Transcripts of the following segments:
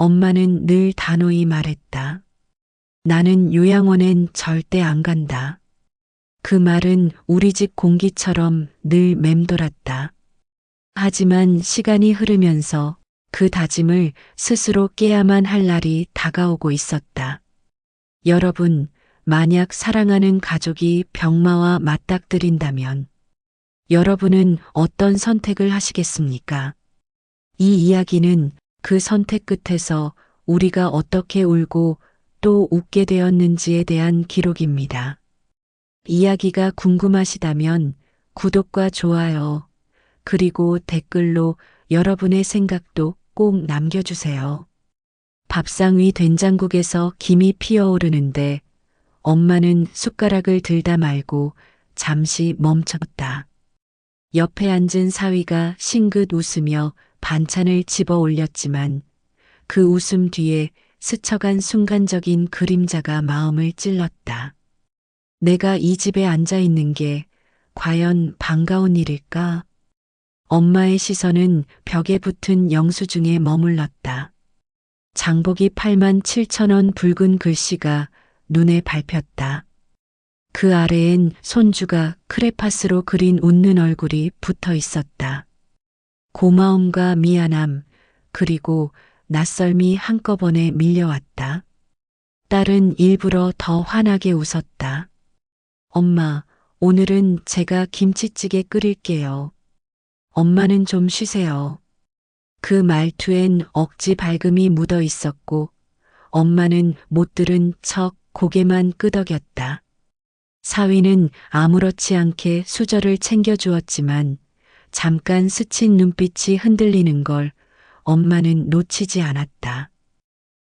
엄마는 늘 단호히 말했다. 나는 요양원엔 절대 안 간다. 그 말은 우리 집 공기처럼 늘 맴돌았다. 하지만 시간이 흐르면서 그 다짐을 스스로 깨야만 할 날이 다가오고 있었다. 여러분, 만약 사랑하는 가족이 병마와 맞닥뜨린다면 여러분은 어떤 선택을 하시겠습니까? 이 이야기는 그 선택 끝에서 우리가 어떻게 울고 또 웃게 되었는지에 대한 기록입니다. 이야기가 궁금하시다면 구독과 좋아요, 그리고 댓글로 여러분의 생각도 꼭 남겨주세요. 밥상 위 된장국에서 김이 피어오르는데 엄마는 숟가락을 들다 말고 잠시 멈췄다. 옆에 앉은 사위가 싱긋 웃으며 반찬을 집어 올렸지만 그 웃음 뒤에 스쳐간 순간적인 그림자가 마음을 찔렀다. 내가 이 집에 앉아 있는 게 과연 반가운 일일까? 엄마의 시선은 벽에 붙은 영수증에 머물렀다. 장복이 8만 7천 원 붉은 글씨가 눈에 밟혔다. 그 아래엔 손주가 크레파스로 그린 웃는 얼굴이 붙어 있었다. 고마움과 미안함, 그리고 낯설미 한꺼번에 밀려왔다. 딸은 일부러 더 환하게 웃었다. 엄마, 오늘은 제가 김치찌개 끓일게요. 엄마는 좀 쉬세요. 그 말투엔 억지 밝음이 묻어 있었고, 엄마는 못 들은 척 고개만 끄덕였다. 사위는 아무렇지 않게 수저를 챙겨주었지만, 잠깐 스친 눈빛이 흔들리는 걸 엄마는 놓치지 않았다.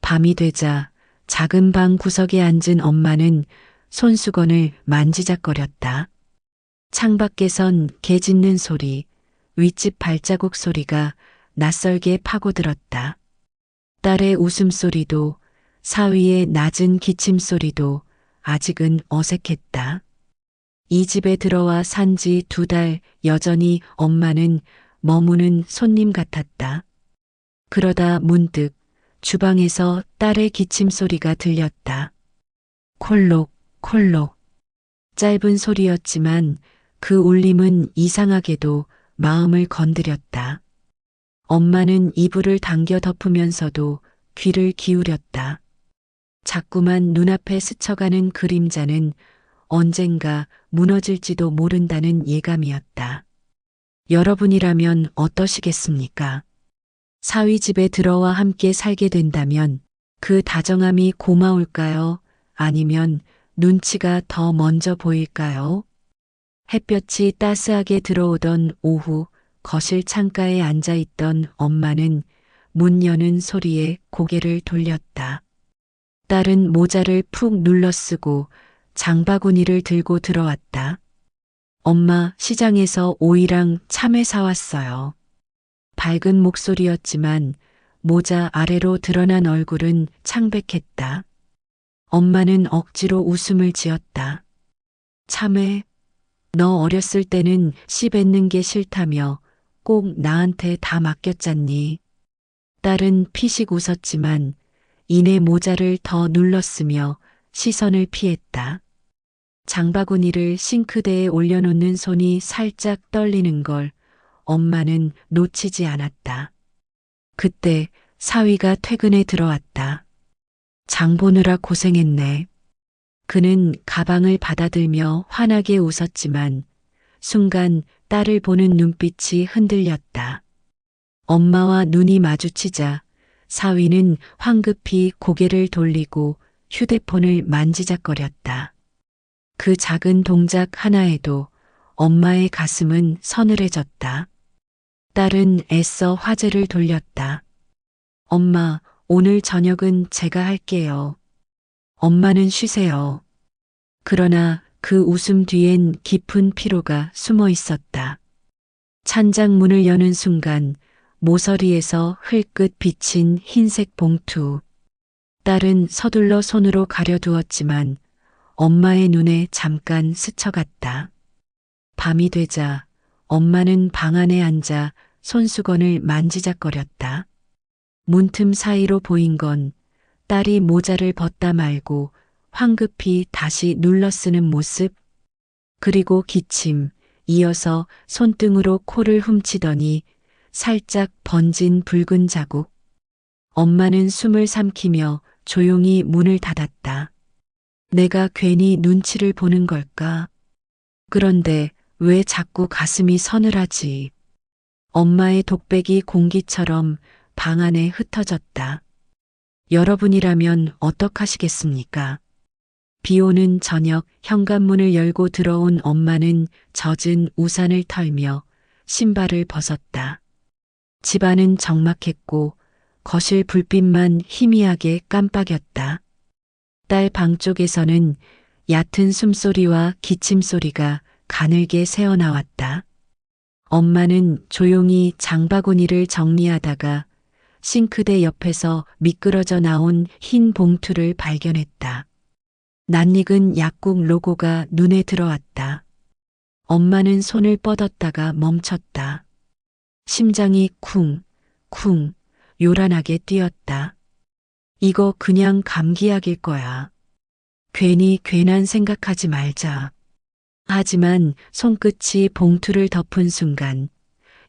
밤이 되자 작은 방 구석에 앉은 엄마는 손수건을 만지작거렸다. 창밖에선 개 짖는 소리, 윗집 발자국 소리가 낯설게 파고들었다. 딸의 웃음소리도 사위의 낮은 기침 소리도 아직은 어색했다. 이 집에 들어와 산 지 두 달 여전히 엄마는 머무는 손님 같았다. 그러다 문득 주방에서 딸의 기침 소리가 들렸다. 콜록, 콜록. 짧은 소리였지만 그 울림은 이상하게도 마음을 건드렸다. 엄마는 이불을 당겨 덮으면서도 귀를 기울였다. 자꾸만 눈앞에 스쳐가는 그림자는 언젠가 무너질지도 모른다는 예감이었다. 여러분이라면 어떠시겠습니까? 사위 집에 들어와 함께 살게 된다면 그 다정함이 고마울까요? 아니면 눈치가 더 먼저 보일까요? 햇볕이 따스하게 들어오던 오후 거실 창가에 앉아 있던 엄마는 문 여는 소리에 고개를 돌렸다. 딸은 모자를 푹 눌러 쓰고 장바구니를 들고 들어왔다. 엄마 시장에서 오이랑 참외 사왔어요. 밝은 목소리였지만 모자 아래로 드러난 얼굴은 창백했다. 엄마는 억지로 웃음을 지었다. 참외, 너 어렸을 때는 씨 뱉는 게 싫다며 꼭 나한테 다 맡겼잖니. 딸은 피식 웃었지만 이내 모자를 더 눌렀으며 시선을 피했다. 장바구니를 싱크대에 올려놓는 손이 살짝 떨리는 걸 엄마는 놓치지 않았다. 그때 사위가 퇴근에 들어왔다. 장 보느라 고생했네. 그는 가방을 받아들며 환하게 웃었지만 순간 딸을 보는 눈빛이 흔들렸다. 엄마와 눈이 마주치자 사위는 황급히 고개를 돌리고 휴대폰을 만지작거렸다. 그 작은 동작 하나에도 엄마의 가슴은 서늘해졌다. 딸은 애써 화제를 돌렸다. 엄마, 오늘 저녁은 제가 할게요. 엄마는 쉬세요. 그러나 그 웃음 뒤엔 깊은 피로가 숨어 있었다. 찬장 문을 여는 순간 모서리에서 흘끗 비친 흰색 봉투. 딸은 서둘러 손으로 가려두었지만 엄마의 눈에 잠깐 스쳐갔다. 밤이 되자 엄마는 방 안에 앉아 손수건을 만지작거렸다. 문틈 사이로 보인 건 딸이 모자를 벗다 말고 황급히 다시 눌러 쓰는 모습, 그리고 기침, 이어서 손등으로 코를 훔치더니 살짝 번진 붉은 자국. 엄마는 숨을 삼키며 조용히 문을 닫았다. 내가 괜히 눈치를 보는 걸까? 그런데 왜 자꾸 가슴이 서늘하지? 엄마의 독백이 공기처럼 방 안에 흩어졌다. 여러분이라면 어떡하시겠습니까? 비 오는 저녁 현관문을 열고 들어온 엄마는 젖은 우산을 털며 신발을 벗었다. 집안은 적막했고 거실 불빛만 희미하게 깜빡였다. 딸 방 쪽에서는 얕은 숨소리와 기침소리가 가늘게 새어나왔다. 엄마는 조용히 장바구니를 정리하다가 싱크대 옆에서 미끄러져 나온 흰 봉투를 발견했다. 낯익은 약국 로고가 눈에 들어왔다. 엄마는 손을 뻗었다가 멈췄다. 심장이 쿵, 쿵, 요란하게 뛰었다. 이거 그냥 감기약일 거야. 괜히 괜한 생각하지 말자. 하지만 손끝이 봉투를 덮은 순간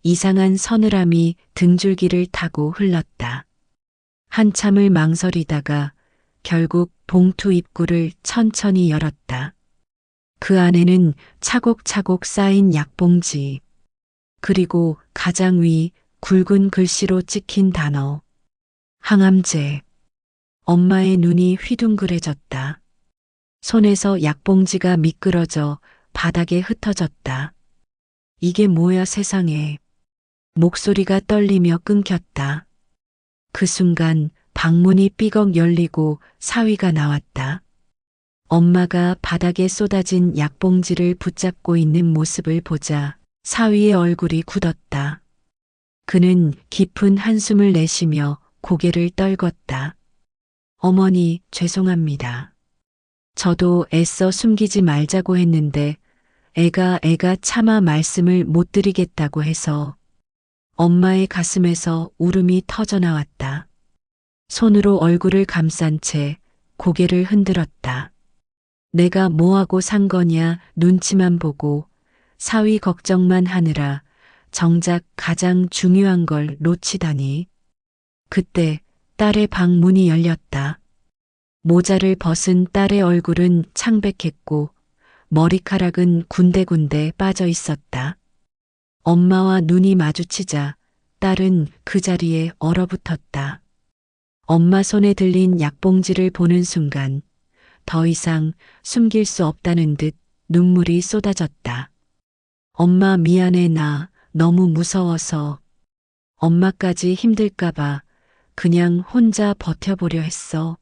이상한 서늘함이 등줄기를 타고 흘렀다. 한참을 망설이다가 결국 봉투 입구를 천천히 열었다. 그 안에는 차곡차곡 쌓인 약봉지, 그리고 가장 위 굵은 글씨로 찍힌 단어. 항암제. 엄마의 눈이 휘둥그레졌다. 손에서 약봉지가 미끄러져 바닥에 흩어졌다. 이게 뭐야 세상에. 목소리가 떨리며 끊겼다. 그 순간 방문이 삐걱 열리고 사위가 나왔다. 엄마가 바닥에 쏟아진 약봉지를 붙잡고 있는 모습을 보자 사위의 얼굴이 굳었다. 그는 깊은 한숨을 내쉬며 고개를 떨궜다. 어머니, 죄송합니다. 저도 애써 숨기지 말자고 했는데 애가 애가 차마 말씀을 못 드리겠다고 해서 엄마의 가슴에서 울음이 터져 나왔다. 손으로 얼굴을 감싼 채 고개를 흔들었다. 내가 뭐하고 산 거냐 눈치만 보고 사위 걱정만 하느라 정작 가장 중요한 걸 놓치다니. 그때 딸의 방 문이 열렸다. 모자를 벗은 딸의 얼굴은 창백했고 머리카락은 군데군데 빠져 있었다. 엄마와 눈이 마주치자 딸은 그 자리에 얼어붙었다. 엄마 손에 들린 약봉지를 보는 순간 더 이상 숨길 수 없다는 듯 눈물이 쏟아졌다. 엄마 미안해 나 너무 무서워서 엄마까지 힘들까봐 그냥 혼자 버텨보려 했어.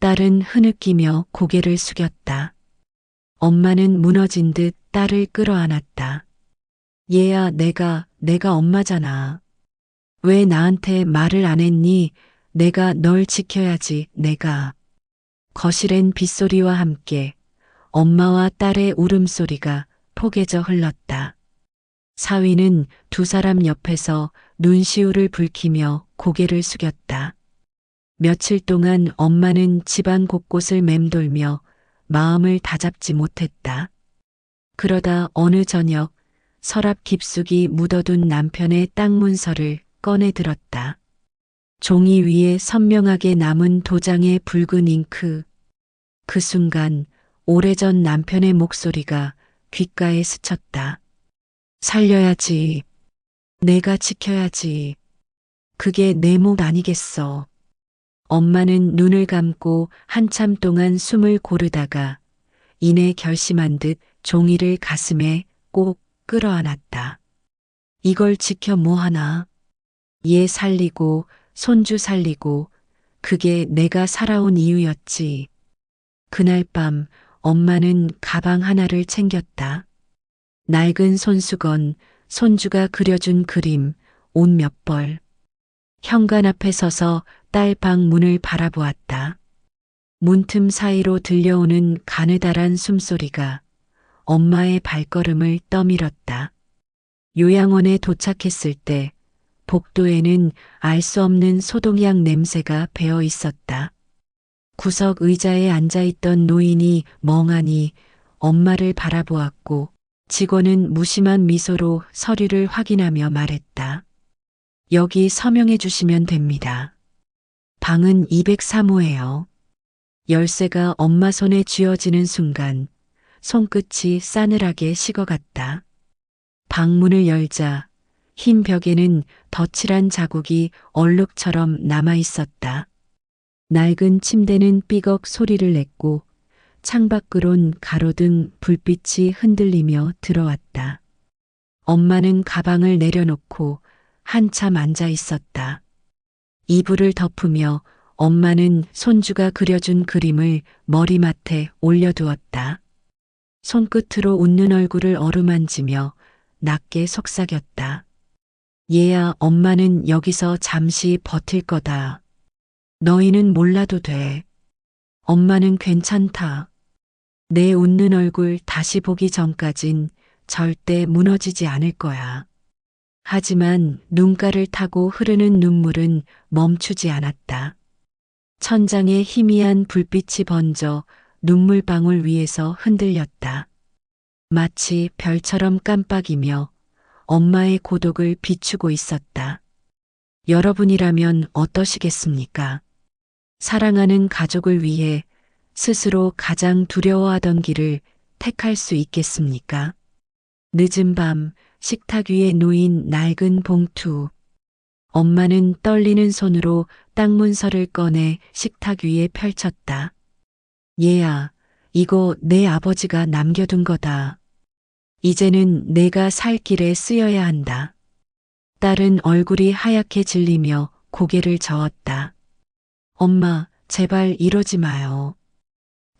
딸은 흐느끼며 고개를 숙였다. 엄마는 무너진 듯 딸을 끌어안았다. 얘야, 내가, 내가 엄마잖아. 왜 나한테 말을 안 했니? 내가 널 지켜야지, 내가. 거실엔 빗소리와 함께 엄마와 딸의 울음소리가 포개져 흘렀다. 사위는 두 사람 옆에서 눈시울을 붉히며 고개를 숙였다. 며칠 동안 엄마는 집안 곳곳을 맴돌며 마음을 다잡지 못했다. 그러다 어느 저녁 서랍 깊숙이 묻어둔 남편의 땅 문서를 꺼내 들었다. 종이 위에 선명하게 남은 도장의 붉은 잉크. 그 순간 오래전 남편의 목소리가 귓가에 스쳤다. 살려야지. 내가 지켜야지. 그게 내 목 아니겠어. 엄마는 눈을 감고 한참 동안 숨을 고르다가 이내 결심한 듯 종이를 가슴에 꼭 끌어안았다. 이걸 지켜 뭐하나. 얘 살리고 손주 살리고 그게 내가 살아온 이유였지. 그날 밤 엄마는 가방 하나를 챙겼다. 낡은 손수건, 손주가 그려준 그림, 옷 몇 벌. 현관 앞에 서서 딸 방 문을 바라보았다. 문틈 사이로 들려오는 가느다란 숨소리가 엄마의 발걸음을 떠밀었다. 요양원에 도착했을 때 복도에는 알 수 없는 소독약 냄새가 배어 있었다. 구석 의자에 앉아 있던 노인이 멍하니 엄마를 바라보았고 직원은 무심한 미소로 서류를 확인하며 말했다. 여기 서명해 주시면 됩니다. 방은 203호예요. 열쇠가 엄마 손에 쥐어지는 순간 손끝이 싸늘하게 식어갔다. 방문을 열자 흰 벽에는 덧칠한 자국이 얼룩처럼 남아 있었다. 낡은 침대는 삐걱 소리를 냈고 창밖으론 가로등 불빛이 흔들리며 들어왔다. 엄마는 가방을 내려놓고 한참 앉아 있었다. 이불을 덮으며 엄마는 손주가 그려준 그림을 머리맡에 올려두었다. 손끝으로 웃는 얼굴을 어루만지며 낮게 속삭였다. 얘야, 엄마는 여기서 잠시 버틸 거다. 너희는 몰라도 돼. 엄마는 괜찮다. 내 웃는 얼굴 다시 보기 전까진 절대 무너지지 않을 거야. 하지만 눈가를 타고 흐르는 눈물은 멈추지 않았다. 천장에 희미한 불빛이 번져 눈물방울 위에서 흔들렸다. 마치 별처럼 깜빡이며 엄마의 고독을 비추고 있었다. 여러분이라면 어떠시겠습니까? 사랑하는 가족을 위해 스스로 가장 두려워하던 길을 택할 수 있겠습니까? 늦은 밤 식탁 위에 놓인 낡은 봉투. 엄마는 떨리는 손으로 땅 문서를 꺼내 식탁 위에 펼쳤다. 얘야, 이거 내 아버지가 남겨둔 거다. 이제는 내가 살 길에 쓰여야 한다. 딸은 얼굴이 하얗게 질리며 고개를 저었다. 엄마, 제발 이러지 마요.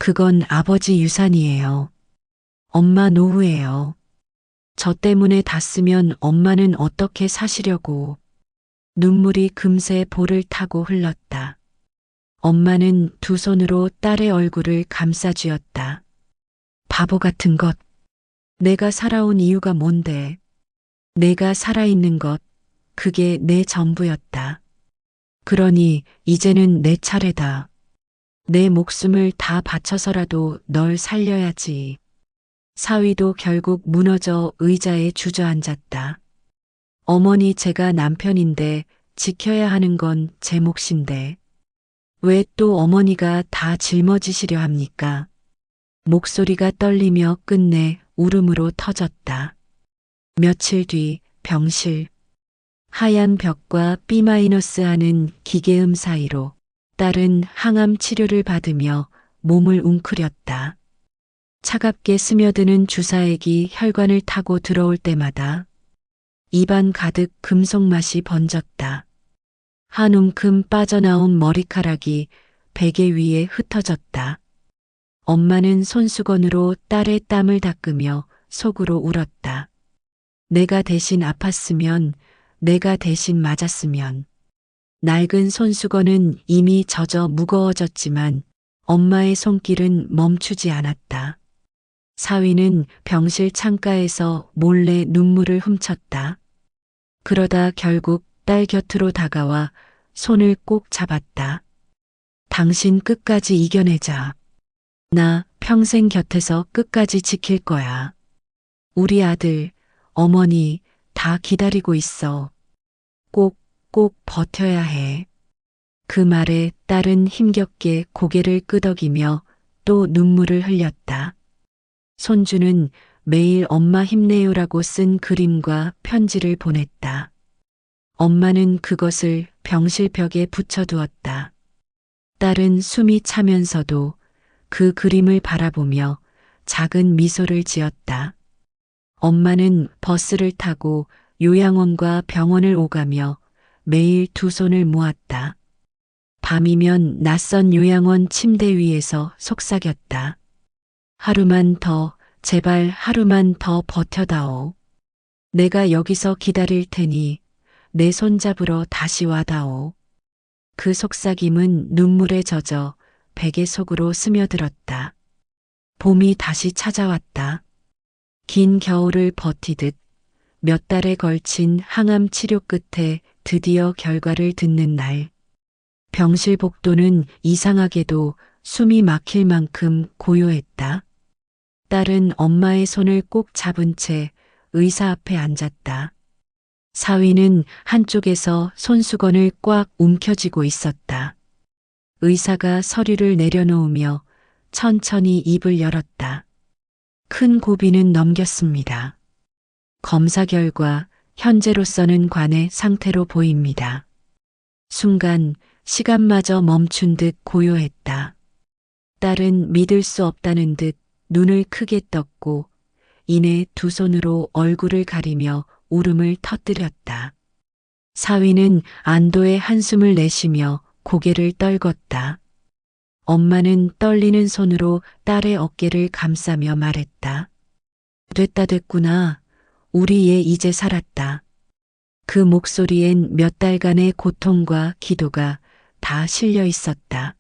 그건 아버지 유산이에요. 엄마 노후예요. 저 때문에 다 쓰면 엄마는 어떻게 사시려고. 눈물이 금세 볼을 타고 흘렀다. 엄마는 두 손으로 딸의 얼굴을 감싸쥐었다. 바보 같은 것. 내가 살아온 이유가 뭔데? 내가 살아있는 것, 그게 내 전부였다. 그러니 이제는 내 차례다. 내 목숨을 다 바쳐서라도 널 살려야지. 사위도 결국 무너져 의자에 주저앉았다. 어머니 제가 남편인데 지켜야 하는 건 제 몫인데. 왜 또 어머니가 다 짊어지시려 합니까? 목소리가 떨리며 끝내 울음으로 터졌다. 며칠 뒤 병실. 하얀 벽과 B-하는 기계음 사이로 딸은 항암 치료를 받으며 몸을 웅크렸다. 차갑게 스며드는 주사액이 혈관을 타고 들어올 때마다 입안 가득 금속 맛이 번졌다. 한 움큼 빠져나온 머리카락이 베개 위에 흩어졌다. 엄마는 손수건으로 딸의 땀을 닦으며 속으로 울었다. 내가 대신 아팠으면, 내가 대신 맞았으면. 낡은 손수건은 이미 젖어 무거워졌지만 엄마의 손길은 멈추지 않았다. 사위는 병실 창가에서 몰래 눈물을 훔쳤다. 그러다 결국 딸 곁으로 다가와 손을 꼭 잡았다. 당신 끝까지 이겨내자. 나 평생 곁에서 끝까지 지킬 거야. 우리 아들, 어머니 다 기다리고 있어. 꼭, 꼭 버텨야 해. 그 말에 딸은 힘겹게 고개를 끄덕이며 또 눈물을 흘렸다. 손주는 매일 엄마 힘내요라고 쓴 그림과 편지를 보냈다. 엄마는 그것을 병실 벽에 붙여두었다. 딸은 숨이 차면서도 그 그림을 바라보며 작은 미소를 지었다. 엄마는 버스를 타고 요양원과 병원을 오가며 매일 두 손을 모았다. 밤이면 낯선 요양원 침대 위에서 속삭였다. 하루만 더, 제발 하루만 더 버텨다오. 내가 여기서 기다릴 테니 내 손잡으러 다시 와다오. 그 속삭임은 눈물에 젖어 베개 속으로 스며들었다. 봄이 다시 찾아왔다. 긴 겨울을 버티듯 몇 달에 걸친 항암 치료 끝에 드디어 결과를 듣는 날. 병실 복도는 이상하게도 숨이 막힐 만큼 고요했다. 딸은 엄마의 손을 꼭 잡은 채 의사 앞에 앉았다. 사위는 한쪽에서 손수건을 꽉 움켜쥐고 있었다. 의사가 서류를 내려놓으며 천천히 입을 열었다. 큰 고비는 넘겼습니다. 검사 결과 현재로서는 관의 상태로 보입니다. 순간 시간마저 멈춘 듯 고요했다. 딸은 믿을 수 없다는 듯 눈을 크게 떴고 이내 두 손으로 얼굴을 가리며 울음을 터뜨렸다. 사위는 안도의 한숨을 내쉬며 고개를 떨궜다. 엄마는 떨리는 손으로 딸의 어깨를 감싸며 말했다. 됐다 됐구나. 우리 얘 이제 살았다. 그 목소리엔 몇 달간의 고통과 기도가 다 실려 있었다.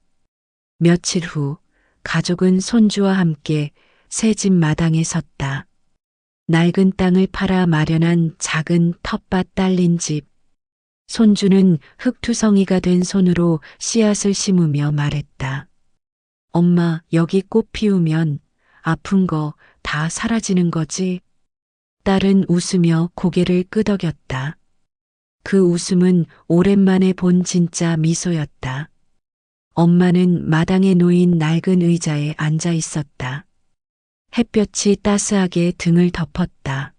며칠 후 가족은 손주와 함께 새 집 마당에 섰다. 낡은 땅을 팔아 마련한 작은 텃밭 딸린 집. 손주는 흙투성이가 된 손으로 씨앗을 심으며 말했다. 엄마, 여기 꽃 피우면 아픈 거 다 사라지는 거지? 딸은 웃으며 고개를 끄덕였다. 그 웃음은 오랜만에 본 진짜 미소였다. 엄마는 마당에 놓인 낡은 의자에 앉아 있었다. 햇볕이 따스하게 등을 덮었다.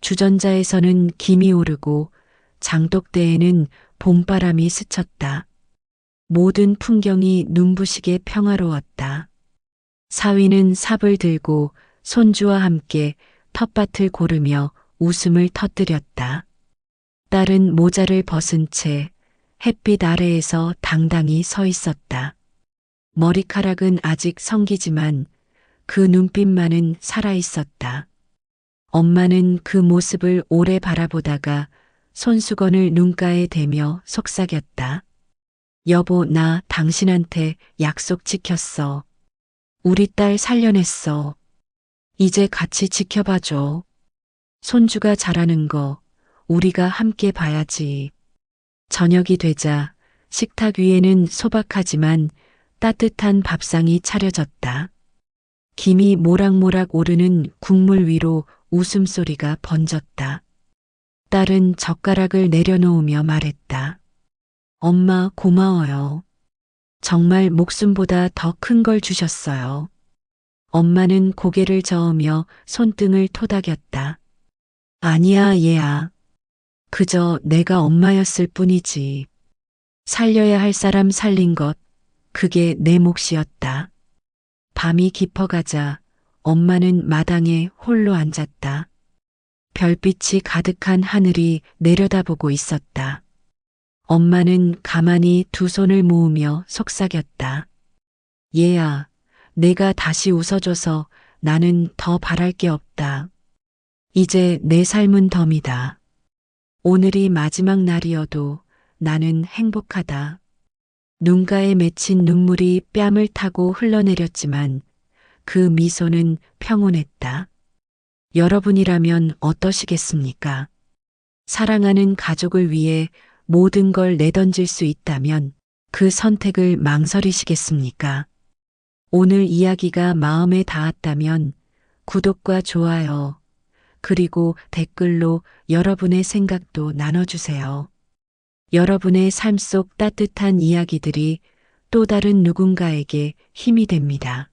주전자에서는 김이 오르고 장독대에는 봄바람이 스쳤다. 모든 풍경이 눈부시게 평화로웠다. 사위는 삽을 들고 손주와 함께 텃밭을 고르며 웃음을 터뜨렸다. 딸은 모자를 벗은 채 햇빛 아래에서 당당히 서 있었다. 머리카락은 아직 성기지만 그 눈빛만은 살아 있었다. 엄마는 그 모습을 오래 바라보다가 손수건을 눈가에 대며 속삭였다. 여보, 나 당신한테 약속 지켰어. 우리 딸 살려냈어. 이제 같이 지켜봐줘. 손주가 잘하는 거 우리가 함께 봐야지. 저녁이 되자 식탁 위에는 소박하지만 따뜻한 밥상이 차려졌다. 김이 모락모락 오르는 국물 위로 웃음소리가 번졌다. 딸은 젓가락을 내려놓으며 말했다. 엄마 고마워요. 정말 목숨보다 더 큰 걸 주셨어요. 엄마는 고개를 저으며 손등을 토닥였다. 아니야, 얘야. 그저 내가 엄마였을 뿐이지. 살려야 할 사람 살린 것, 그게 내 몫이었다. 밤이 깊어가자 엄마는 마당에 홀로 앉았다. 별빛이 가득한 하늘이 내려다보고 있었다. 엄마는 가만히 두 손을 모으며 속삭였다. 얘야, 내가 다시 웃어줘서 나는 더 바랄 게 없다. 이제 내 삶은 덤이다. 오늘이 마지막 날이어도 나는 행복하다. 눈가에 맺힌 눈물이 뺨을 타고 흘러내렸지만 그 미소는 평온했다. 여러분이라면 어떠시겠습니까? 사랑하는 가족을 위해 모든 걸 내던질 수 있다면 그 선택을 망설이시겠습니까? 오늘 이야기가 마음에 닿았다면 구독과 좋아요, 그리고 댓글로 여러분의 생각도 나눠주세요. 여러분의 삶 속 따뜻한 이야기들이 또 다른 누군가에게 힘이 됩니다.